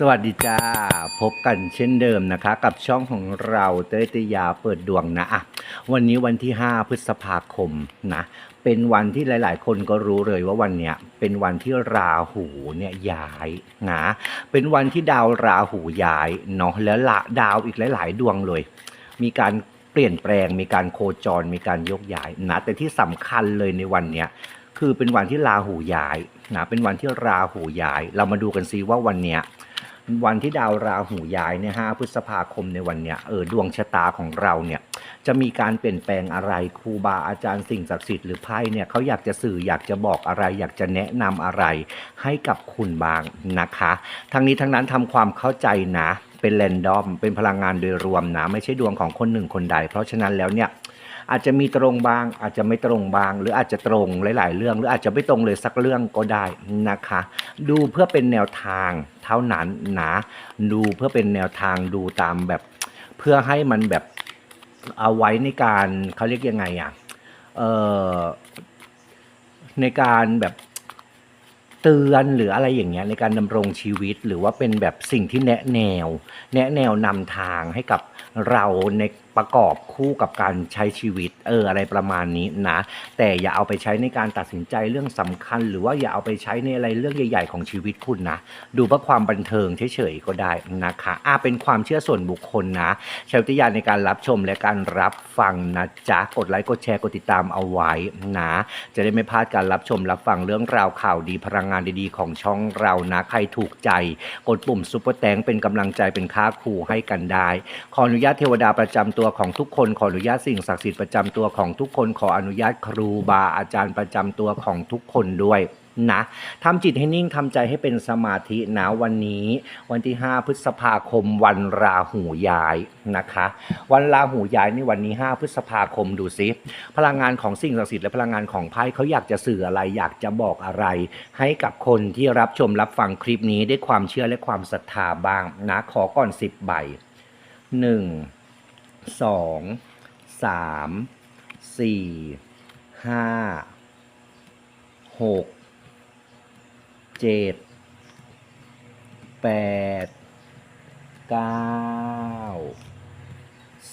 สวัสดีจ้า พบกันเช่นเดิมนะคะ กับช่องของเราเต้ยตยาเปิดดวงนะอะวันนี้วันที่ 5 พฤษภาคมนะ เป็นวันที่หลาย ๆ คนก็รู้เลยว่าวันเนี้ยเป็นวันที่ราหูเนี่ยย้ายนะเป็นวันที่ดาวราหูย้ายเนาะแล้วละดาวอีกหลาย ๆ ดวงเลย มีการเปลี่ยนแปลง มีการโคจร มีการยกย้ายนะแต่ที่สำคัญเลยในวันเนี้ยคือเป็นวันที่ราหูย้ายนะเป็นวันที่ราหูย้าย เรามาดูกันซิว่าวันเนี้ย วันที่ดาวราหูย้ายเนี่ย5พฤษภาคมในวันเนี้ยเออดวงชะตาของเราเนี่ยจะมีการเปลี่ยนแปลงอะไรครูบาอาจารย์สิ่งศักดิ์สิทธิ์หรือไพ่เนี่ยเขาอยากจะสื่ออยากจะบอกอะไร อยากจะแนะนำอะไรให้กับคุณบางนะคะ ทั้งนี้ทั้งนั้นทำความเข้าใจนะเป็นแรนดอม เป็นพลังงานโดยรวมนะ ไม่ใช่ดวงของคนหนึ่งคนใด เพราะฉะนั้นแล้วเนี่ยอาจจะมีตรงบาง อาจจะไม่ตรงบาง หรืออาจจะตรงหลาย ๆ เรื่อง หรืออาจจะไม่ตรงเลยสักเรื่องก็ได้นะคะ ดูเพื่อเป็นแนวทาง เท่านั้นนะดูเพื่อเป็นแนวทางดูตามแบบ เพื่อให้มันแบบเอาไว้ในการเขาเรียกยังไงอะเอ่อในการแบบเตือนหรืออะไรอย่างเงี้ยในการดำรงชีวิตหรือว่าเป็นแบบสิ่งที่แนะแนว แนะแนวนำทางให้กับเราใน ประกอบคู่กับการใช้ชีวิตเอออะไรประมาณนี้นะ แต่อย่าเอาไปใช้ในการตัดสินใจเรื่องสำคัญ หรือว่าอย่าเอาไปใช้ในอะไรเรื่องใหญ่ๆ ของชีวิตคุณนะ ดูเพื่อความบันเทิงเฉยๆก็ได้นะคะอ่าเป็นความเชื่อส่วนบุคคลนะใช้วิจารณญาในการรับชมและการรับฟังนะจ๊ะกดไลค์กดแชร์กดติดตามเอาไว้นะจะได้ไม่พลาดการรับชมรับฟังเรื่องราวข่าวดีพลังงานดีๆ ของช่องเรานะใครถูกใจ กดปุ่มซุปเปอร์แตงเป็นกำลังใจเป็นค่าครูให้กันได้ ขออนุญาตเทวดาประจำตัววของทุกคนขออนุญาตสิ่งศักดิ์สิทธิ์ประจำตัวของทุกคนขออนุญาตครูบาอาจารย์ประจำตัวของทุกคนด้วยนะทำจิตให้นิ่งทำใจให้เป็นสมาธินะวันนี้ วันที่ 5 พฤษภาคม วันราหูย้ายนะคะ วันราหูย้ายในวันนี้ 5 พฤษภาคมดูซิพลังงานของสิ่งศักดิ์สิทธิ์และพลังงานของไพ่เขาอยากจะสื่ออะไรอยากจะบอกอะไร ให้กับคนที่รับชมรับฟังคลิปนี้ด้วยความเชื่อและความศรัทธาบ้างนะขอก่อน 10 ใบ 1 2 3 4 5 6เจ็ดแปดเก้า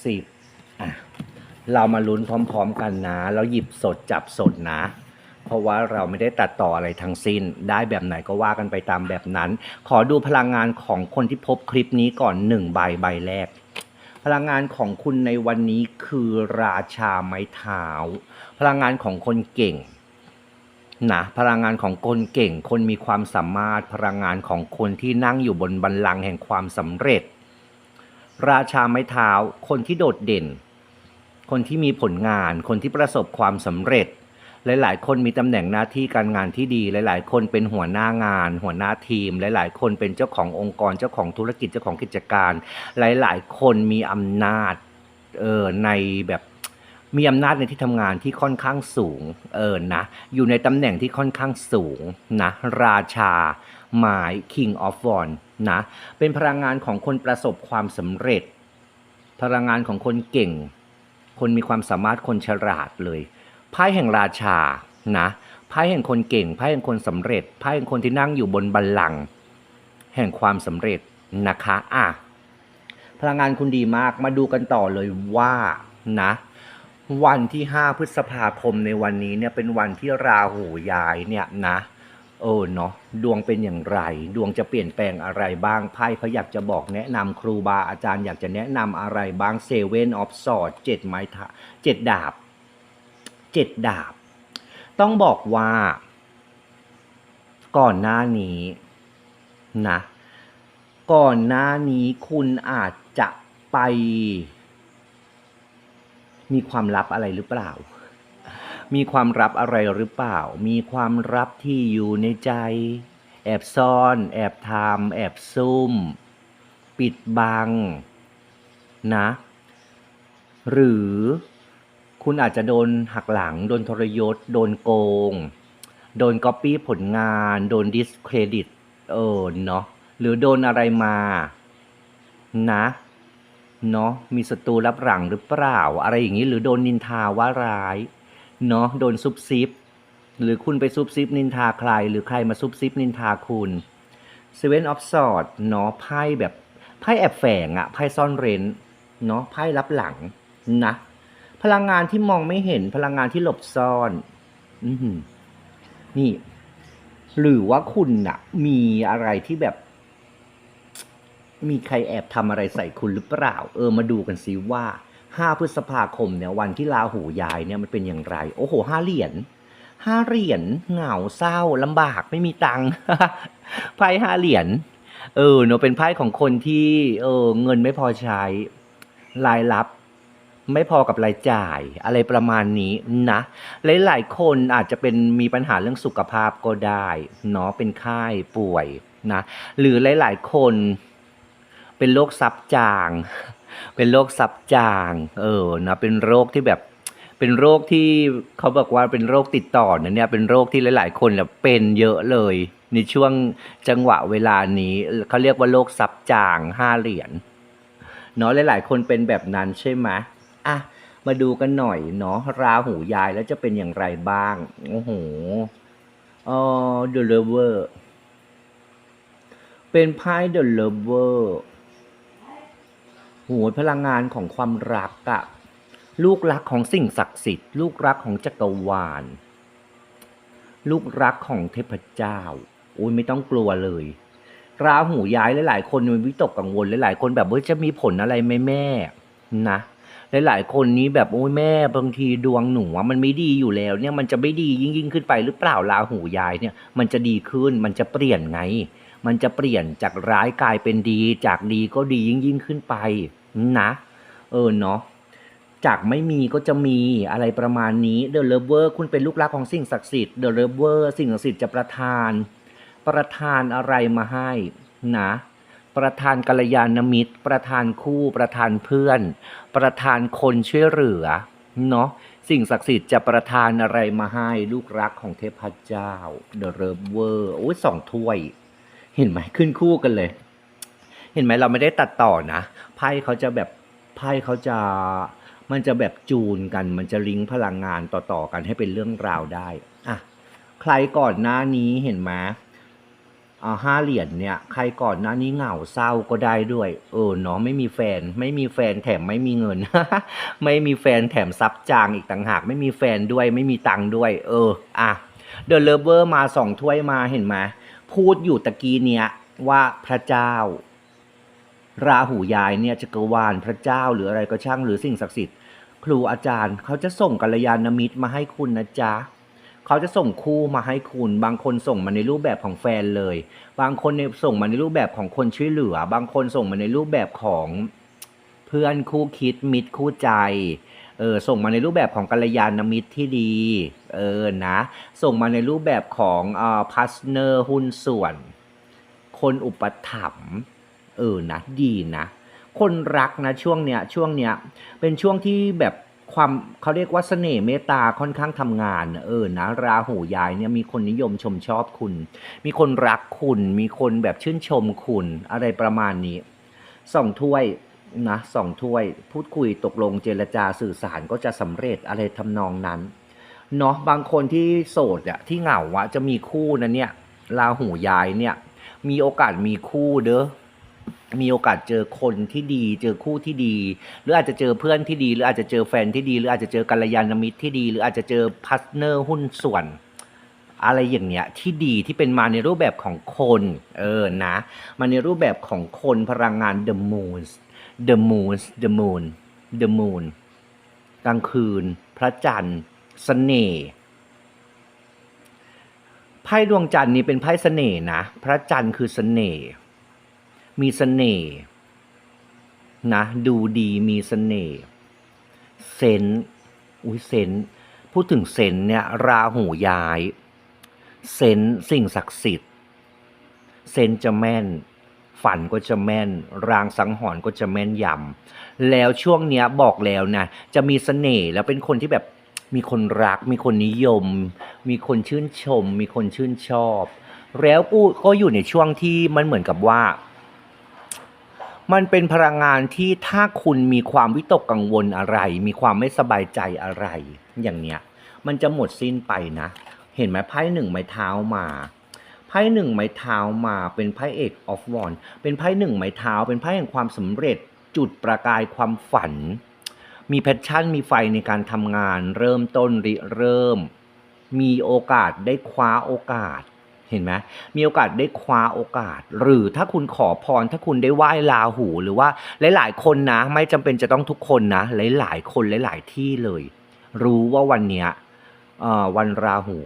สิบอะเรามาลุ้นพร้อมๆกันนะ แล้วหยิบสดจับสดนะ เพราะว่าเราไม่ได้ตัดต่ออะไรทั้งสิ้น ได้แบบไหนก็ว่ากันไปตามแบบนั้น ขอดูพลังงานของคนที่พบคลิปนี้ก่อนหนึ่งใบใบแรก พลังงานของคุณในวันนี้คือราชาไม้เท้า พลังงานของคนเก่งนะพลังงานของคนเก่ง คนมีความสามารถพลังงานของคนที่นั่งอยู่บนบัลลังก์แห่งความสำเร็จ ราชาไม้เท้า คนที่โดดเด่น คนที่มีผลงาน คนที่ประสบความสำเร็จ หลาย ๆ คนมีตำแหน่งหน้าที่การงานที่ดี หลาย ๆ คนเป็นหัวหน้างาน หัวหน้าทีม หลาย ๆ คนเป็นเจ้าขององค์กร เจ้าของธุรกิจ เจ้าของกิจการ หลาย ๆ คนมีอำนาจเออในแบบมีอำนาจในที่ทำงานที่ค่อนข้างสูงเออนะอยู่ในตำแหน่งที่ค่อนข้างสูงนะราชาหมาย King of w a n d นะเป็นพลังงานของคนประสบความสำเร็จ พลังงานของคนเก่ง คนมีความสามารถคนฉลาดเลย ไพ่แห่งราชานะไพ่แห่งคนเก่งไพ่แห่งคนสำเร็จไพ่แห่งคนที่นั่งอยู่บนบัลลังก์แห่งความสำเร็จนะคะอะพลังงานคุณดีมากมาดูกันต่อเลยว่านะวันที่ 5 พฤษภาคมในวันนี้เนี่ยเป็นวันที่ราหูย้ายเนี่ยนะเออเนาะดวงเป็นอย่างไร ดวงจะเปลี่ยนแปลงอะไรบ้างไพ่เขาอยากจะบอกแนะนำครูบาอาจารย์อยากจะแนะนำอะไรบ้างเซเว่นออฟสอดเจ็ดไม้เจ็ดดาบ เจ็ดดาบ ต้องบอกว่า ก่อนหน้านี้นะ ก่อนหน้านี้คุณอาจจะไป มีความลับอะไรหรือเปล่า มีความลับอะไรหรือเปล่า มีความลับที่อยู่ในใจ แอบซ่อน แอบทำแอบซุ่ม ปิดบัง นะ หรือ คุณอาจจะโดนหักหลัง โดนทรยศ โดนโกง โดนก๊อปปี้ผลงาน โดนดิสเครดิต เออเนาะหรือโดนอะไรมา นะเนาะมีศัตรูรับหลังหรือเปล่า อะไรอย่างนี้ หรือโดนนินทาว่าร้ายเนาะโดนซุบซิบ หรือคุณไปซุบซิบนินทาใคร หรือใครมาซุบซิบนินทาคุณ Seven of Swords เนาะไพ่แบบไพ่แอบแฝงอะไพ่ซ่อนเร้นเนาะไพ่รับหลังนะ พลังงานที่มองไม่เห็นพลังงานที่หลบซ่อนอืนี่ หรือว่าคุณน่ะ มีอะไรที่แบบ มีใครแอบทำอะไรใส่คุณหรือเปล่า เออมาดูกันสิว่า5พฤษภาคมเนี่ยวันที่ลาหูย้ายเนี่ยมันเป็นอย่างไร โอ้โหห้าเหรียญห้าเหรียญเหงาเศร้าลำบากไม่มีตังค์ไพ่ห้าเหรียญเออเนอะเป็นไพ่ของคนที่ เออ เงินไม่พอใช้รายรับ ไม่พอกับรายจ่ายอะไรประมาณนี้นะ หลายๆคนอาจจะเป็นมีปัญหาเรื่องสุขภาพก็ได้เนาะเป็นไข้ป่วยนะหรือหลาย ๆ คนเป็นโรคซับจาง เป็นโรคซับจางเออนะเป็นโรคที่แบบเป็นโรคที่เขาบอกว่าเป็นโรคติดต่อนะเนี่ยเป็นโรคที่หลาย ๆ คนเนี่ยเป็นเยอะเลย ในช่วงจังหวะเวลานี้เขาเรียกว่าโรคซับจางห้าเหรียญเนาะหลาย ๆ คนเป็นแบบนั้นใช่ไหม อะมาดูกันหน่อยเนาะราหูยายแล้วจะเป็นอย่างไรบ้าง โอ้โหเออ The Lover เป็นไพ่ The Lover โหยพลังงานของความรักอะลูกรักของสิ่งศักดิ์สิทธิ์ ลูกรักของจักรวาล ลูกรักของเทพเจ้าโอ้ยไม่ต้องกลัวเลย ราหูย้ายหลายๆคนมีวิตกกังวลหลายๆคนแบบว่าจะมีผลอะไรไหมแม่นะ หลายๆคนนี้แบบโอ้ยแม่บางทีดวงหนูมันไม่ดีอยู่แล้ว เนี่ยมันจะไม่ดียิ่งยิ่งขึ้นไปหรือเปล่าราหูย้ายเนี่ยมันจะดีขึ้นมันจะเปลี่ยนไง มันจะเปลี่ยนจากร้ายกลายเป็นดี จากดีก็ดียิ่งยิ่งขึ้นไปนะ เออเนาะจากไม่มีก็จะมีอะไรประมาณนี้เดอะเลเวอร์คุณเป็นลูกรักของสิ่งศักดิ์สิทธิ์เดอะเลเวอร์สิ่งศักดิ์สิทธิ์จะประทาน ประทานอะไรมาให้นะ ประทานกัลยาณมิตร ประทานคู่ประทานเพื่อน ประทานคนช่วยเหลือเนาะสิ่งศักดิ์สิทธิ์จะประทานอะไรมาให้ลูกรักของเทพเจ้า The r e v e r โอ้ยสองถ้วย เห็นไหมขึ้นคู่กันเลย เห็นไหมเราไม่ได้ตัดต่อนะไพ่เขาจะแบบไพ่เขาจะมันจะแบบจูนกัน มันจะลิงก์พลังงานต่อๆกันให้เป็นเรื่องราวได้อะใครก่อนหน้านี้เห็นไหม ห้าเหรียญเนี่ยใครก่อนหน้านี้เหงาเศร้าก็ได้ด้วย เออเนาะไม่มีแฟน ไม่มีแฟนแถมไม่มีเงิน ไม่มีแฟนแถมซับจางอีกต่างหาก ไม่มีแฟนด้วยไม่มีตังค์ด้วย เอออะเดอะเลเวอร์มาสองถ้วยมาเห็นไหมพูดอยู่ตะกี้เนี่ยว่าพระเจ้า ราหูยายเนี่ยจักรวาลพระเจ้าหรืออะไรก็ช่างหรือสิ่งศักดิ์สิทธิ์ ครูอาจารย์เขาจะส่งกัลยาณมิตรมาให้คุณนะจ๊ะ เขาจะส่งคู่มาให้คุณ บางคนส่งมาในรูปแบบของแฟนเลย บางคนส่งมาในรูปแบบของคนช่วยเหลือ บางคนส่งมาในรูปแบบของเพื่อนคู่คิดมิตรคู่ใจเออส่งมาในรูปแบบของกัลยาณมิตรที่ดีเออนะส่งมาในรูปแบบของอ่าพาร์ทเนอร์หุ้นส่วน คนอุปถัมภ์เออนะดีนะ คนรักนะช่วงเนี้ยช่วงเนี้ยเป็นช่วงที่แบบ ความเขาเรียกว่าเสน่ห์เมตตาค่อนข้างทำงานเออนะราหูยายเนี่ยมีคนนิยมชมชอบคุณ มีคนรักคุณ มีคนแบบชื่นชมคุณ อะไรประมาณนี้สองถ้วยนะสองถ้วย พูดคุยตกลงเจรจาสื่อสารก็จะสำเร็จอะไรทำนองนั้นเนาะบางคนที่โสดอะที่เหงาอะจะมีคู่นะเนี่ยราหูยายเนี่ย มีโอกาสมีคู่เด้อ มีโอกาสเจอคนที่ดี เจอคู่ที่ดี หรืออาจจะเจอเพื่อนที่ดี หรืออาจจะเจอแฟนที่ดี หรืออาจจะเจอกัลยาณมิตรที่ดี หรืออาจจะเจอพาร์ทเนอร์หุ้นส่วน อะไรอย่างเงี้ยที่ดีที่เป็นมาในรูปแบบของคนเออนะมาในรูปแบบของคนพลังงาน the moon the moon the moon the moon กลางคืน พระจันทร์เสน่ห์ไพ่ดวงจันทร์นี้เป็นไพ่เสน่ห์นะ พระจันทร์คือเสน่ห์ มีเสน่ห์นะดูดีมีเสน่ห์เซนอุ้ยเซนพูดถึงเซนเนี่ยราหูย้าย เซนสิ่งศักดิ์สิทธิ์ เซนจะแม่น ฝันก็จะแม่น รางสังหรณ์ก็จะแม่นยำแล้วช่วงเนี้ยบอกแล้วนะจะมีเสน่ห์แล้วเป็นคนที่แบบมีคนรัก มีคนนิยม มีคนชื่นชม มีคนชื่นชอบ แล้วกูก็อยู่ในช่วงที่มันเหมือนกับว่า มันเป็นพลังงานที่ถ้าคุณมีความวิตกกังวลอะไร มีความไม่สบายใจอะไร อย่างเนี้ย มันจะหมดสิ้นไปนะ เห็นไหมไพ่หนึ่งไม้เท้ามาไพ่หนึ่งไม้เท้ามาเป็นไพ่เอกออฟวอนเป็นไพ่หนึ่งไม้เท้า เป็นไพ่แห่งความสำเร็จ จุดประกายความฝัน มีแพชชั่นมีไฟในการทำงาน เริ่มต้นริเริ่ม มีโอกาสได้คว้าโอกาส เห็นไหมมีโอกาสได้คว้าโอกาส หรือถ้าคุณขอพร ถ้าคุณได้ไหว้ลาหู หรือว่าหลาย ๆ คนนะ ไม่จำเป็นจะต้องทุกคนนะ หลาย ๆ คนหลาย ๆ ที่เลย รู้ว่าวันเนี้ยวันราหู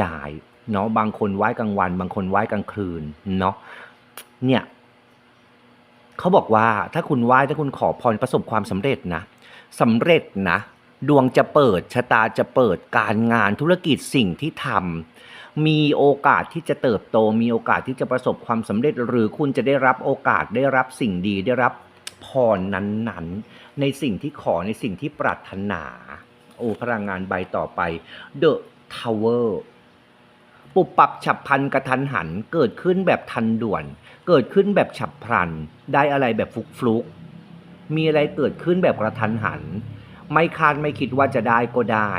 ย้ายเนาะบางคนไหว้กลางวัน บางคนไหว้กลางคืนเนาะเนี่ยเขาบอกว่าถ้าคุณไหว้ถ้าคุณขอพรประสบความสำเร็จนะสำเร็จนะ ดวงจะเปิดชะตาจะเปิดการงานธุรกิจสิ่งที่ทำ มีโอกาสที่จะเติบโต มีโอกาสที่จะประสบความสำเร็จ หรือคุณจะได้รับโอกาสได้รับสิ่งดีได้รับพรนั้นๆ ในสิ่งที่ขอในสิ่งที่ปรารถนา โอ้พลังงานใบต่อไป The Tower ปุบปับฉับพลันกระทันหัน เกิดขึ้นแบบทันด่วน เกิดขึ้นแบบฉับพลัน ได้อะไรแบบฟุกฟลุกมีอะไรเกิดขึ้นแบบกระทันหัน ไม่คาดไม่คิดว่าจะได้ก็ได้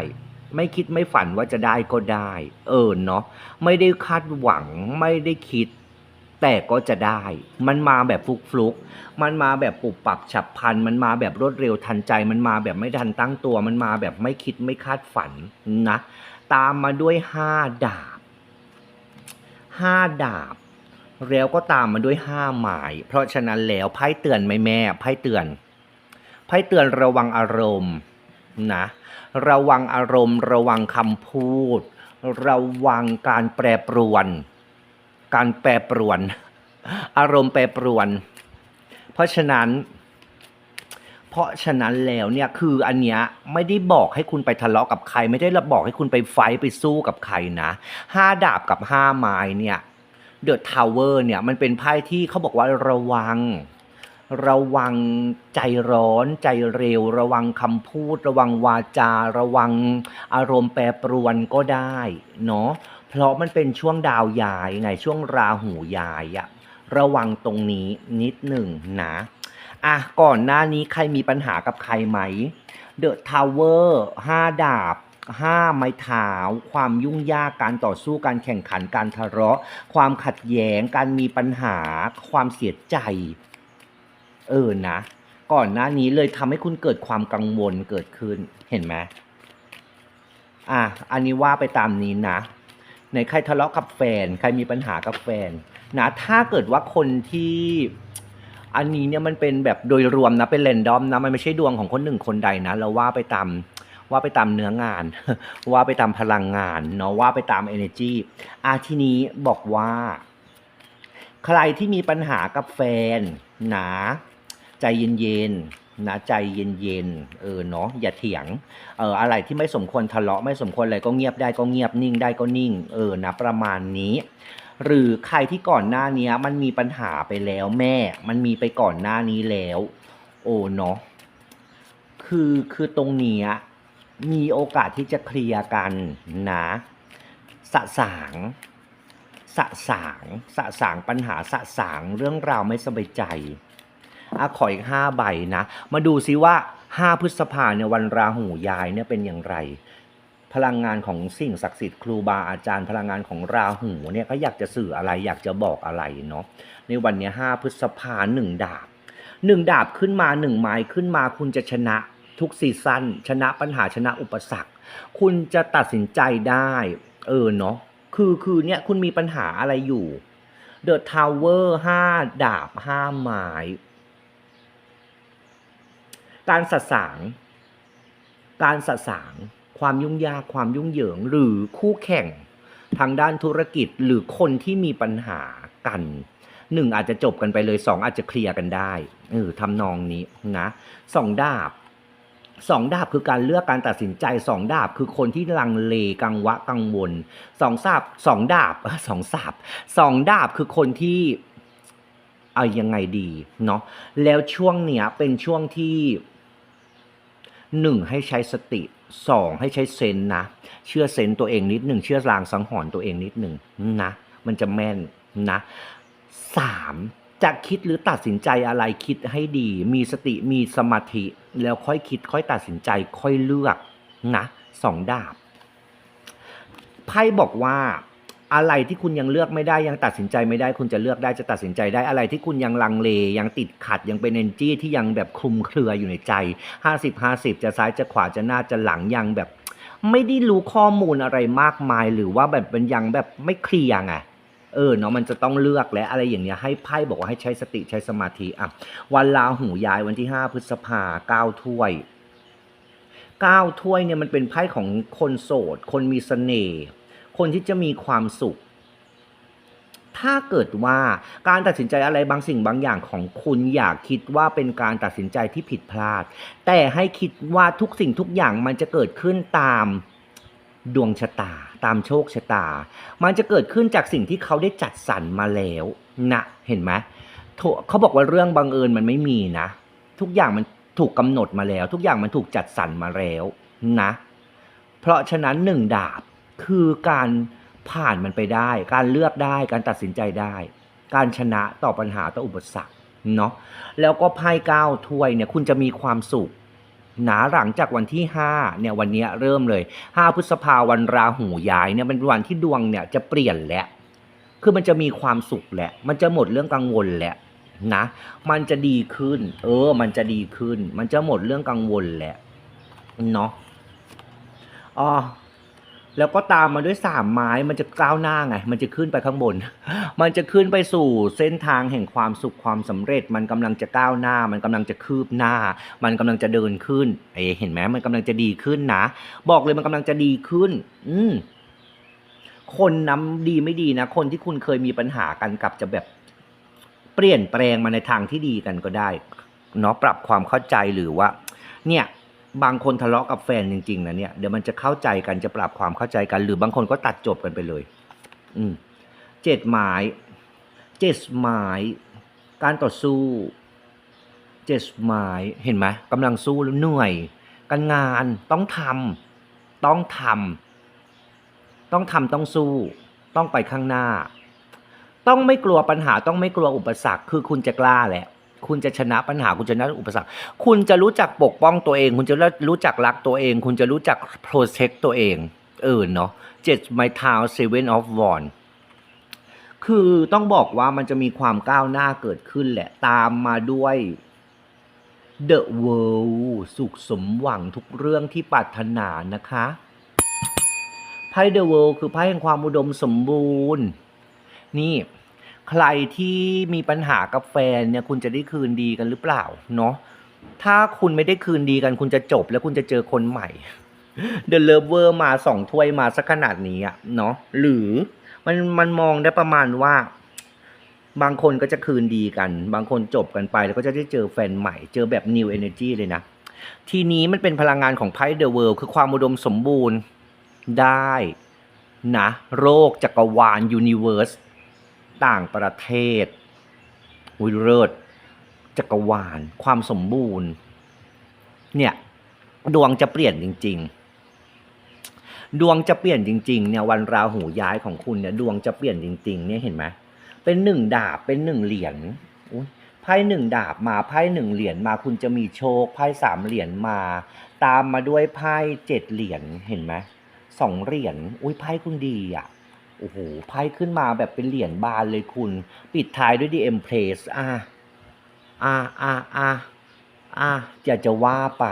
ไม่คิดไม่ฝันว่าจะได้ก็ได้ เออเนาะไม่ได้คาดหวังไม่ได้คิด แต่ก็จะได้ มันมาแบบฟลุกฟลุกมันมาแบบปุบปับฉับพลัน มันมาแบบรวดเร็วทันใจ มันมาแบบไม่ทันตั้งตัว มันมาแบบไม่คิดไม่คาดฝันนะ ตามมาด้วยห้าดาบห้าดาบ แล้วก็ตามมาด้วยห้าหมาย เพราะฉะนั้นแล้วไพ่เตือนไหมแม่ไพ่เตือนไพ่เตือนระวังอารมณ์ นะระวังอารมณ์ ระวังคำพูด ระวังการแปรปรวน การแปรปรวน อารมณ์แปรปรวน เพราะฉะนั้น เพราะฉะนั้นแล้วเนี่ยคืออันเนี้ยไม่ได้บอกให้คุณไปทะเลาะกับใคร ไม่ได้บอกให้คุณไปไฟไปสู้กับใครนะห้าดาบกับห้าไม้เนี่ยเดอะทาวเวอร์เนี่ยมันเป็นไพ่ที่เขาบอกว่าระวัง ระวังใจร้อนใจเร็ว ระวังคำพูด ระวังวาจา ระวังอารมณ์แปรปรวนก็ได้เนาะเพราะมันเป็นช่วงดาวย้ายไงช่วงราหูย้ายอะระวังตรงนี้นิดหนึ่งนะอะก่อนหน้านี้ใครมีปัญหากับใครไหม The Tower ห้าดาบห้าไม้เท้าความยุ่งยากการต่อสู้การแข่งขันการทะเลาะ ความขัดแย้งการมีปัญหา ความเสียใจ เออนะ ก่อนหน้านี้เลยทำให้คุณเกิดความกังวลเกิดขึ้นเห็นไหมอะอันนี้ว่าไปตามนี้นะในใครทะเลาะกับแฟน ใครมีปัญหากับแฟนนะถ้าเกิดว่าคนที่อันนี้เนี่ยมันเป็นแบบโดยรวมนะเป็นเรนดอมนะมันไม่ใช่ดวงของคนหนึ่งคนใดนะ เราว่าไปตามว่าไปตามเนื้องาน ว่าไปตามพลังงานเนาะว่าไปตาม energy อาทีนี้บอกว่า ใครที่มีปัญหากับแฟนนะ ใจเย็นๆนะใจเย็นๆเออเนาะอย่าเถียงเอออะไรที่ไม่สมควรทะเลาะไม่สมควรอะไรก็เงียบได้ก็เงียบนิ่งได้ก็นิ่งเออนะประมาณนี้ หรือใครที่ก่อนหน้านี้มันมีปัญหาไปแล้วแม่ มันมีไปก่อนหน้านี้แล้ว โอ้เนาะคือคือตรงเนี้ยมีโอกาสที่จะเคลียร์กันนะสะสางสะสางสะสางปัญหาสะสางเรื่องราวไม่สบายใจ อะขออีกห้าใบนะ มาดูซิว่าห้าพฤษภาเนี่ยวันราหูย้ายเนี่ยเป็นอย่างไร พลังงานของสิ่งศักดิ์สิทธิ์ครูบาอาจารย์ พลังงานของราหูเนี่ยเขาอยากจะสื่ออะไรอยากจะบอกอะไรเนาะในวันนี้ห้าพฤษภาหนึ่งดาบหนึ่งดาบขึ้นมาหนึ่งไม้ขึ้นมาคุณจะชนะทุกซีซั่นชนะปัญหาชนะอุปสรรค คุณจะตัดสินใจได้ เออเนาะคือคือเนี่ยคุณมีปัญหาอะไรอยู่ The Tower ห้าดาบห้าไม้ การสะสาง การสะสาง ความยุ่งยากความยุ่งเหยิง หรือคู่แข่งทางด้านธุรกิจหรือคนที่มีปัญหากันหนึ่งอาจจะจบกันไปเลยสองอาจจะเคลียร์กันได้เออทำนองนี้นะสองดาบสองดาบคือการเลือกการตัดสินใจสองดาบคือคนที่ลังเลกังวะกังวลสองสาบสองดาบสองสาบสองดาบคือคนที่เอายังไงดีเนาะแล้วช่วงเนี้ยเป็นช่วงที่ หนึ่งให้ใช้สติสองให้ใช้เซนนะ เชื่อเซนส์ตัวเองนิดหนึ่งเชื่อรางสังหรณ์ตัวเองนิดหนึ่งนะ มันจะแม่นนะสามจะคิดหรือตัดสินใจอะไรคิดให้ดี มีสติมีสมาธิ แล้วค่อยคิด ค่อยตัดสินใจค่อยเลือกนะสองดาบไพ่บอกว่า อะไรที่คุณยังเลือกไม่ได้ยังตัดสินใจไม่ได้คุณจะเลือกได้จะตัดสินใจได้อะไรที่คุณยังลังเลยังติดขัดยังเป็นเอนจี้ที่ยังแบบคลุมเครืออยู่ในใจ 50 50 จะซ้ายจะขวาจะหน้าจะหลังยังแบบ ไม่ได้รู้ข้อมูลอะไรมากมาย หรือว่าแบบเป็นยังแบบไม่เคลียร์ไงเออเนาะมันจะต้องเลือกและอะไรอย่างเงี้ยให้ไพ่บอกว่าให้ใช้สติใช้สมาธิอะวันลาหูย้ายวันที่ 5 พฤษภาเก้าถ้วยเก้าถ้วยเนี่ยมันเป็นไพ่ของคนโสด คนมีเสน่ห์ คนที่จะมีความสุข ถ้าเกิดว่าการตัดสินใจอะไรบางสิ่งบางอย่างของคุณอยากคิดว่าเป็นการตัดสินใจที่ผิดพลาด แต่ให้คิดว่าทุกสิ่งทุกอย่างมันจะเกิดขึ้นตามดวงชะตา ตามโชคชะตา มันจะเกิดขึ้นจากสิ่งที่เขาได้จัดสรรมาแล้วนะเห็นไหมเขาบอกว่าเรื่องบังเอิญมันไม่มีนะ ทุกอย่างมันถูกกำหนดมาแล้ว ทุกอย่างมันถูกจัดสรรมาแล้วนะ เพราะฉะนั้นหนึ่งดาบ คือการผ่านมันไปได้ การเลือกได้การตัดสินใจได้ การชนะต่อปัญหาต่ออุปสรรคเนาะแล้วก็ไพ่เก้าถ้วยเนี่ยคุณจะมีความสุขหนาหลังจากวันที่ห้าเนี่ยวันนี้เริ่มเลยห้าพฤษภาวันราหูย้ายเนี่ยเป็นวันที่ดวงเนี่ยจะเปลี่ยนแหละคือมันจะมีความสุขแหละ มันจะหมดเรื่องกังวลแหละนะ มันจะดีขึ้น เออ มันจะดีขึ้น มันจะหมดเรื่องกังวลแหละเนาะอ๋อ แล้วก็ตามมาด้วยสามไม้มันจะก้าวหน้าไง มันจะขึ้นไปข้างบน มันจะขึ้นไปสู่เส้นทางแห่งความสุขความสำเร็จ มันกำลังจะก้าวหน้า มันกำลังจะคืบหน้า มันกำลังจะเดินขึ้นเอเห็นไหมมันกำลังจะดีขึ้นนะ บอกเลยมันกำลังจะดีขึ้น อืมคนน้ำดีไม่ดีนะ คนที่คุณเคยมีปัญหากันกลับจะแบบเปลี่ยนแปลงมาในทางที่ดีกันก็ได้เนาะปรับความเข้าใจหรือว่า เนี่ย บางคนทะเลาะกับแฟนจริงๆนะเนี่ยเดี๋ยวมันจะเข้าใจกันจะปรับความเข้าใจกัน หรือบางคนก็ตัดจบกันไปเลย อืมเจ็ดไม้เจ็ดไม้การต่อสู้เจ็ดไม้เห็นไหมกำลังสู้แล้วเหนื่อยการงานต้องทำต้องทำต้องทำต้องสู้ ต้องไปข้างหน้า ต้องไม่กลัวปัญหาต้องไม่กลัวอุปสรรคคือคุณจะกล้าแหละ คุณจะชนะปัญหา คุณจะชนะอุปสรรค คุณจะรู้จักปกป้องตัวเอง คุณจะรู้จักรักตัวเอง คุณจะรู้จัก protect ตัวเอง เออเนาะเจ็ดไมท้า seven of wands คือต้องบอกว่ามันจะมีความก้าวหน้าเกิดขึ้นแหละ ตามมาด้วย The World สุขสมหวังทุกเรื่องที่ปรารถนานะคะไพ่ The World คือไพ่แห่งความอุดมสมบูรณ์ นี่ ใครที่มีปัญหากับแฟนเนี่ยคุณจะได้คืนดีกันหรือเปล่าเนาะถ้าคุณไม่ได้คืนดีกัน คุณจะจบแล้วคุณจะเจอคนใหม่ The Lover มาสองถ้วยมาสักขนาดนี้อะเนาะหรือมันมันมองได้ประมาณว่า บางคนก็จะคืนดีกัน บางคนจบกันไป แล้วก็จะได้เจอแฟนใหม่ เจอแบบ New Energy เลยนะ ทีนี้มันเป็นพลังงานของไพ่ The World คือความอุดมสมบูรณ์ได้นะ โรคจักรวาล Universe ต่างประเทศ วิเลิศจักรวาล ความสมบูรณ์ เนี่ย ดวงจะเปลี่ยนจริง ๆ ดวงจะเปลี่ยนจริง ๆ เนี่ยวันราหูย้ายของคุณเนี่ย ดวงจะเปลี่ยนจริง ๆ เนี่ยเห็นไหมเป็นหนึ่งดาบเป็นหนึ่งเหรียญไพ่หนึ่งดาบมาไพ่หนึ่งเหรียญมาคุณจะมีโชคไพ่สามเหรียญมา ตามมาด้วยไพ่เจ็ดเหรียญเห็นไหมสองเหรียญอุ้ยไพ่คุณดีอะ โอ้โหไพ่ขึ้นมาแบบเป็นเหรียญบานเลยคุณ ปิดท้ายด้วยดีเอ็มเพลสอะอะอะอะอะอยากจะว่าไป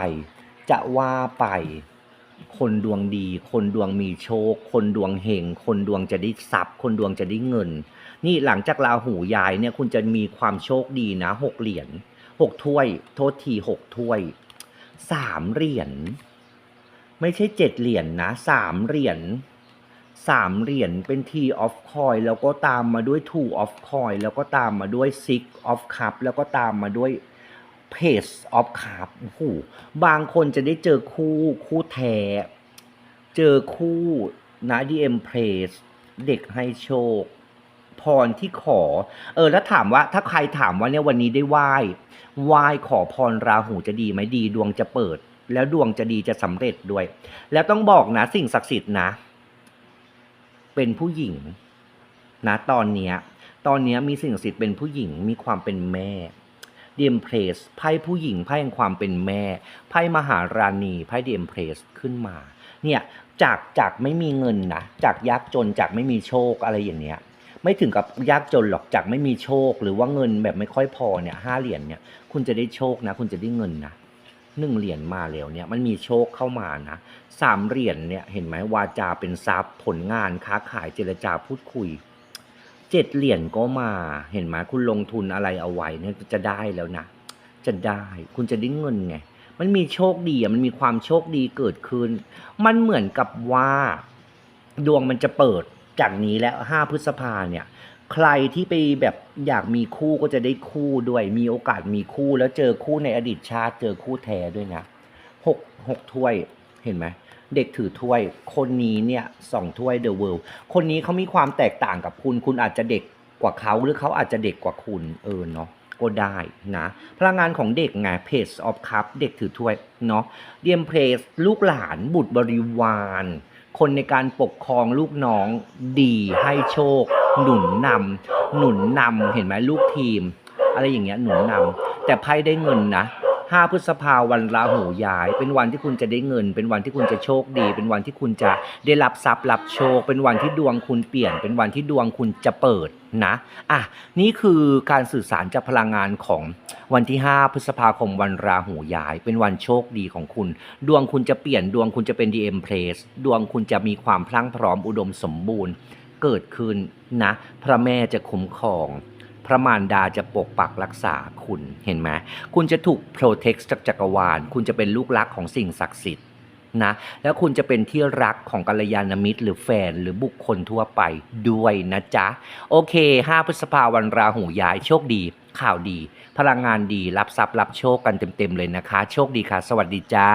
จะว่าไป คนดวงดี คนดวงมีโชค คนดวงเฮงคนดวงจะได้ทรัพย์ คนดวงจะได้เงิน นี่หลังจากราหูย้ายเนี่ยคุณจะมีความโชคดีนะหกเหรียญหกถ้วย โทษทีหกถ้วยสามเหรียญไม่ใช่เจ็ดเหรียญนะสามเหรียญ สามเหรียญเป็น T of coin แล้วก็ตามมาด้วย two of coin แล้วก็ตามมาด้วย six of cup แล้วก็ตามมาด้วย page of cup โอ้โหบางคนจะได้เจอคู่คู่แท้ เจอคู่นะ DM place เด็กให้โชค พรที่ขอ เออ แล้วถามว่าถ้าใครถามว่าเนี่ยวันนี้ได้ไหว้ไหว้ขอพรราหูจะดีไหมดีดวงจะเปิด แล้วดวงจะดีจะสำเร็จด้วย แล้วต้องบอกนะสิ่งศักดิ์สิทธิ์นะ เป็นผู้หญิงนะตอนเนี้ยตอนเนี้ยมีสิ่งศักดิ์สิทธิ์เป็นผู้หญิงมีความเป็นแม่เดียมเพลสไพ่ผู้หญิงไพ่แห่งความเป็นแม่ไพ่มหาราณีไพ่เดียมเพลสขึ้นมาเนี่ยจากจากไม่มีเงินนะจากยากจนจากไม่มีโชคอะไรอย่างเนี้ยไม่ถึงกับยากจนหรอกจากไม่มีโชค หรือว่าเงินแบบไม่ค่อยพอเนี่ยห้าเหรียญเนี่ยคุณจะได้โชคนะ คุณจะได้เงินนะ หนึ่งเหรียญมาแล้วเนี่ยมันมีโชคเข้ามานะสามเหรียญเนี่ยเห็นไหมวาจาเป็นทรัพย์ผลงานค้าขายเจรจาพูดคุยเจ็ดเหรียญก็มาเห็นไหมคุณลงทุนอะไรเอาไว้เนี่ยจะได้แล้วนะจะได้คุณจะได้เงินไงมันมีโชคดีอะมันมีความโชคดีเกิดขึ้น มันเหมือนกับว่า ดวงมันจะเปิดจากนี้แล้วห้าพฤษภาเนี่ย ใครที่ไปแบบอยากมีคู่ก็จะได้คู่ด้วย มีโอกาสมีคู่แล้วเจอคู่ในอดีตชาติ เจอคู่แท้ด้วยนะหกหกถ้วยเห็นไหมเด็กถือถ้วย คนนี้เนี่ยสองถ้วยเดอะเวิลด์คนนี้เขามีความแตกต่างกับคุณ คุณอาจจะเด็กกว่าเขาหรือเขาอาจจะเด็กกว่าคุณเออเนาะก็ได้นะ พลังงานของเด็กไง Page of Cup เด็กถือถ้วยเนาะเดียมเพลสลูกหลานบุตรบริวาร คนในการปกครองลูกน้องดีให้โชค หนุนนำหนุนนำเห็นไหมลูกทีม อะไรอย่างเงี้ยหนุนนำแต่ไพ่ได้เงินนะ ห้าพฤษภาวันราหูย้าย เป็นวันที่คุณจะได้เงิน เป็นวันที่คุณจะโชคดี เป็นวันที่คุณจะได้รับทรัพย์รับโชค เป็นวันที่ดวงคุณเปลี่ยน เป็นวันที่ดวงคุณจะเปิดนะอะนี่คือการสื่อสารจากพลังงานของวันที่ 5 พฤษภาคมวันราหูย้าย เป็นวันโชคดีของคุณ ดวงคุณจะเปลี่ยนดวงคุณจะเป็น DM Place ดวงคุณจะมีความพลั่งพร้อมอุดมสมบูรณ์ เกิดขึ้นนะ พระแม่จะคุ้มครอง พระมารดาจะปกปักรักษาคุณเห็นไหมคุณจะถูกโปรเทคจากจักรวาล คุณจะเป็นลูกรักของสิ่งศักดิ์สิทธิ์นะแล้วคุณจะเป็นที่รักของกัลยาณมิตร หรือแฟนหรือบุคคลทั่วไปด้วยนะจ๊ะ โอเค 5 พฤษภาวันราหูย้ายโชคดี ข่าวดี พลังงานดีรับทรัพย์รับโชคกันเต็มๆเลยนะคะ โชคดีค่ะ สวัสดีจ้า